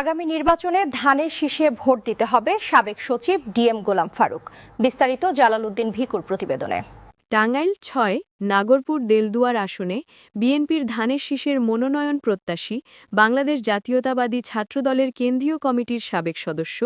আগামী নির্বাচনে ধানের শীষে ভোট দিতে হবে সাবেক সচিব ডিএম গোলাম ফারুক। বিস্তারিত জালালউদ্দিন ভিকুর প্রতিবেদনে। টাঙ্গাইল ছয় নাগরপুর দেলদুয়ার আসনে বিএনপির ধানের শীষের মনোনয়ন প্রত্যাশী বাংলাদেশ জাতীয়তাবাদী ছাত্রদলের কেন্দ্রীয় কমিটির সাবেক সদস্য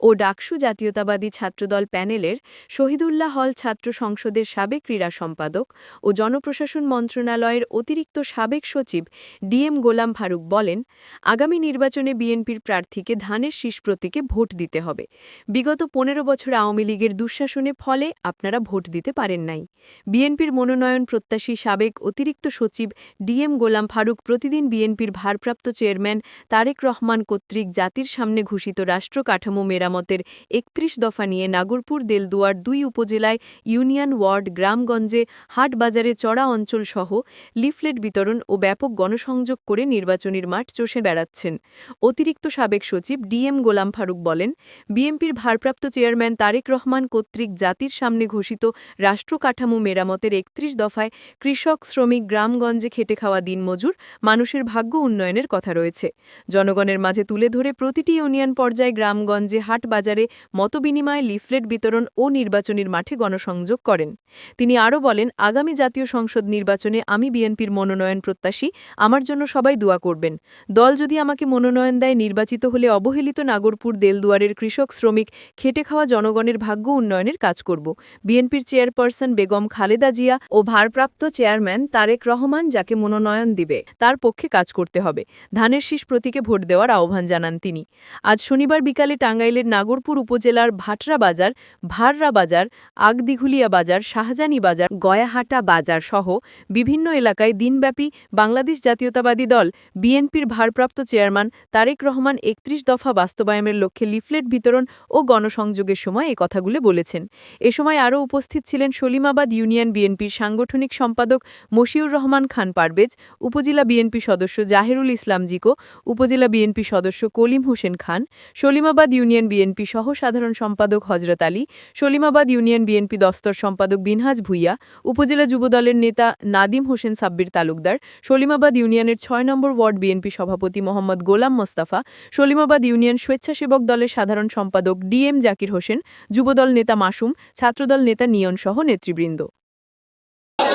ও ডাকসু জাতীয়তাবাদী ছাত্রদল প্যানেলের শহীদুল্লাহ হল ছাত্র সংসদের সাবেক ক্রীড়া সম্পাদক ও জনপ্রশাসন মন্ত্রণালয়ের অতিরিক্ত সাবেক সচিব ডিএম গোলাম ফারুক বলেন, আগামী নির্বাচনে বিএনপির প্রার্থীকে ধানের শীষ প্রতীকে ভোট দিতে হবে। বিগত পনেরো বছর আওয়ামী লীগের দুঃশাসনে ফলে আপনারা ভোট দিতে পারেন নাই। বিএনপির মনোনয়ন প্রত্যাশী সাবেক অতিরিক্ত সচিব ডিএম গোলাম ফারুক প্রতিদিন বিএনপির ভারপ্রাপ্ত চেয়ারম্যান তারেক রহমান কর্তৃক জাতির সামনে ঘোষিত রাষ্ট্র কাঠামো মেরামতের একত্রিশ দফা নিয়ে নাগরপুর, দেলদুয়ার দুই উপজেলায় ইউনিয়ন ওয়ার্ড, গ্রামগঞ্জে হাট বাজারে চড়া অঞ্চলসহ লিফলেট বিতরণ ও ব্যাপক গণসংযোগ করে নির্বাচনীর মাঠ চষে বেড়াচ্ছেন। অতিরিক্ত সাবেক সচিব ডিএম গোলাম ফারুক বলেন, বিএনপির ভারপ্রাপ্ত চেয়ারম্যান তারেক রহমান কর্তৃক জাতির সামনে ঘোষিত রাষ্ট্র কাঠামো মেরামতের একত্রিশ দফায় কৃষক, শ্রমিক, গ্রামগঞ্জে খেটে খাওয়া দিনমজুর মানুষের ভাগ্য উন্নয়নের কথা রয়েছে। জনগণের মাঝে তুলে ধরে প্রতিটি ইউনিয়ন পর্যায়ে গ্রামগঞ্জে হাট বাজারে মতবিনিময় লিফলেট বিতরণ ও নির্বাচনীর মাঠে গণসংযোগ করেন। তিনি আরও বলেন, আগামী জাতীয় সংসদ নির্বাচনে আমি বিএনপির মনোনয়ন প্রত্যাশী, আমার জন্য সবাই দোয়া করবেন। দল যদি আমাকে মনোনয়ন দেয়, নির্বাচিত হলে অবহেলিত নাগরপুর, দেলদুয়ারের কৃষক, শ্রমিক, খেটে খাওয়া জনগণের ভাগ্য উন্নয়নের কাজ করব। বিএনপির চেয়ারপারসন বেগম খালেদা জিয়া ও ভারপ্রাপ্ত চেয়ারম্যান তারেক রহমান যাকে মনোনয়ন দিবে, তার পক্ষে কাজ করতে হবে। ধানের শীষ প্রতীকে ভোট দেওয়ার আহ্বান জানান তিনি। আজ শনিবার বিকালে টাঙ্গাইলের নাগরপুর উপজেলার ভাটরা বাজার, ভাররা বাজার, আগদিঘুলিয়া বাজার, শাহজানি বাজার, গয়াহাটা বাজার সহ বিভিন্ন এলাকায় দিনব্যাপী বাংলাদেশ জাতীয়তাবাদী দল, বিএনপির ভারপ্রাপ্ত চেয়ারম্যান তারেক রহমান একত্রিশ দফা বাস্তবায়নের লক্ষ্যে লিফলেট বিতরণ ও গণসংযোগের সময় এ কথাগুলো বলেছেন। এ সময় আরও উপস্থিত ছিলেন সলিমাবাদ ইউনিয়ন বিএনপির সাংগঠনিক সম্পাদক মশিউর রহমান খান পারভেজ, উপজেলা বিএনপি সদস্য জাহেরুল ইসলাম জিকো, উপজেলা বিএনপি সদস্য কলিম হোসেন খান সলিমাবাদ ইউনিয়ন বিএনপি সহ সাধারণ সম্পাদক হজরত আলী সলিমাবাদ ইউনিয়ন বিএনপি দস্তর সম্পাদক বিনহাজ ভুইয়া, উপজেলা যুবদলের নেতা নাদিম হোসেন সাব্বির তালুকদার সলিমাবাদ ইউনিয়নের ছয় নম্বর ওয়ার্ড বিএনপি সভাপতি মোহাম্মদ গোলাম মোস্তাফা সলিমাবাদ ইউনিয়ন স্বেচ্ছাসেবক দলের সাধারণ সম্পাদক ডিএম জাকির হোসেন, যুবদল নেতা মাসুম, ছাত্রদল নেতা নিয়ন সহ নেতৃবৃন্দ।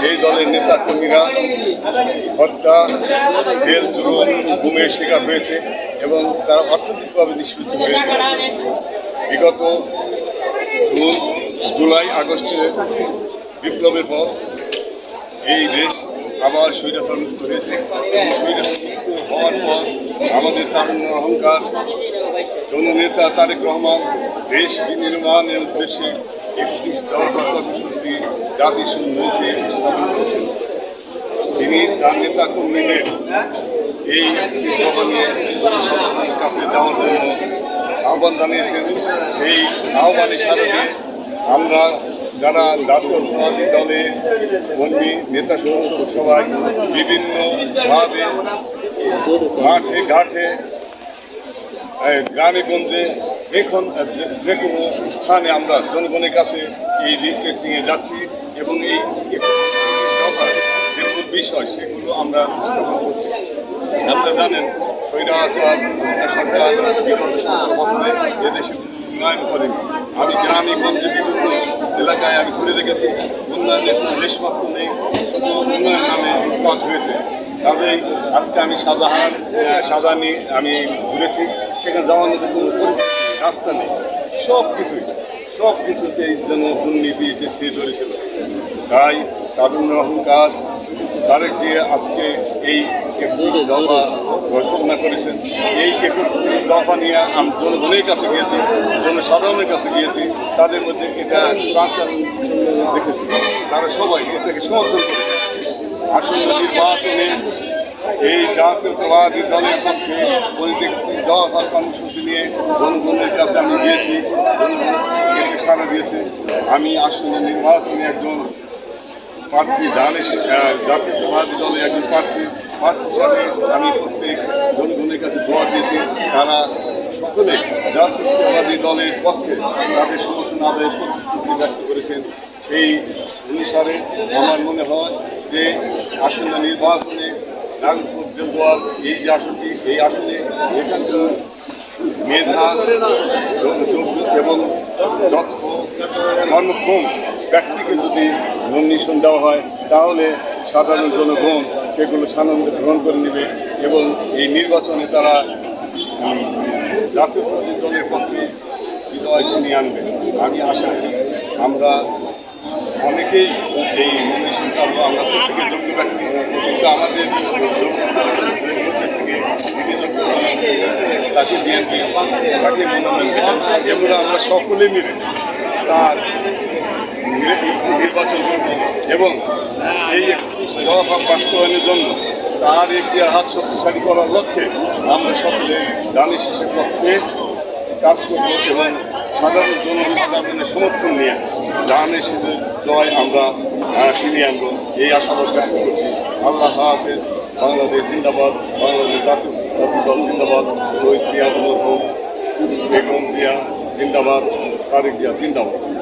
এই দলের নেতা কর্মীরা হত্যা, জেল জুলুম ঘুমের শিকার হয়েছে এবং তারা অর্থনৈতিকভাবে নিষ্পৃত হয়েছে। বিগত জুন, জুলাই, আগস্টে বিপ্লবের পর এই দেশ আবার স্বৈরাচার মুক্ত হয়েছে। এবং মুক্ত হওয়ার পর আমাদের তারুণ্য অহংকার জননেতা তারেক রহমান দেশ বিনির্মাণের উদ্দেশ্যে একত্রিশ দফা কর্মসূচি জাতিসংঘকে স্থাপন করেছেন তিনি তার নেতা কর্মীদের এই কাছে যাওয়ার জন্য আহ্বান জানিয়েছেন সেই আহ্বানে সাথে আমরা যারা জাতীয়তাবাদী দলে কর্মী নেতা সবাই বিভিন্নভাবে মাঠে ঘাটে গ্রামে গঞ্জে এখন যে কোনো স্থানে আমরা জনগণের কাছে এই লিফলেট নিয়ে যাচ্ছি এবং এই যেগুলো বিষয়, সেগুলো আমরা করছি। আপনারা জানেন, স্বৈরাচার সরকার বছরে উন্নয়ন করে। আমি গ্রামে গঞ্জে বিভিন্ন এলাকায় আমি ঘুরে দেখেছি উন্নয়নের কোনো লেশমাত্র নেই, শুধু উন্নয়ন নামে উৎপাদ হয়েছে। কাজেই আজকে আমি শাহজাহান শাহজাহানি আমি ঘুরেছি। সেখানে যাওয়ার মতো কোনো পরিস্থিতি রাস্তা নেই। সব কিছুই, সব কিছুতেই যেন দুর্নীতি পিছিয়ে ধরেছিল তাই তারুণ্য অহংকার তারেক দিয়ে আজকে এই দফা ঘোষণা করেছেন, এই দফা নিয়ে আমি জনগণের কাছে গিয়েছি, জনসাধারণের কাছে গিয়েছি, তাদের মধ্যে এটা দেখেছি। তারা সবাই এটাকে সমর্থন করেছে। আসন্ন নির্বাচনে এই জাতীয়তাবাদী দলের পক্ষে পলিটিক দফা কর্মসূচি নিয়ে জনগণের কাছে আমি গিয়েছি জনগণ এতে সাড়া দিয়েছে। আমি আসন্ন নির্বাচনে একজন প্রার্থী, ধানের জাতীয়তাবাদী দলের একজন প্রার্থী প্রার্থী হিসাবে আমি প্রত্যেক জনগণের কাছে দোয়া চেয়েছি। তারা সকলে জাতীয়তাবাদী দলের পক্ষে তাদের সমর্থন আদায়ের প্রতিশ্রুতি ব্যক্ত করেছেন। সেই অনুসারে আমার মনে হয় যে আসন্ন নির্বাচনে নাগরপুর এই আসনটি, এই আসনে এখানকার মেধা এবং দক্ষ ব্যক্তিকে যদি নমিনেশন দেওয়া হয়, তাহলে সাধারণ জনগণ সেগুলো সানন্দে গ্রহণ করে নেবে এবং এই নির্বাচনে তারা জাতীয় দলের পক্ষে ছিনিয়ে আনবে। আমি আশা করি আমরা অনেকেই এই চালু আমরা প্রত্যেকে যোগ্য ব্যক্তি কিন্তু আমাদের থেকে তাকে বিএনপি তাকে মনোনয়ন এবং আমরা সকলে মিলে তার নির্বাচন করব এবং এই দফা বাস্তবায়নের জন্য তার একটি হাত শক্তিশালী করার লক্ষ্যে আমরা সকলে দানি শেষের পক্ষে কাজ করব এবং সাধারণ জনসাধারণের সমর্থন নিয়ে জাহানের শেষের জয় আমরা ছিনিয়ে আনব এই আশাবাদ ব্যক্ত করছি। আল্লাহ হাফেজ, বাংলাদেশ জিন্দাবাদ, বাংলাদেশ জাতীয় জিন্দাবাদ, শহীদ জিয়া বেগম জিয়া জিন্দাবাদ, তারিক জিয়া জিন্দাবাদ।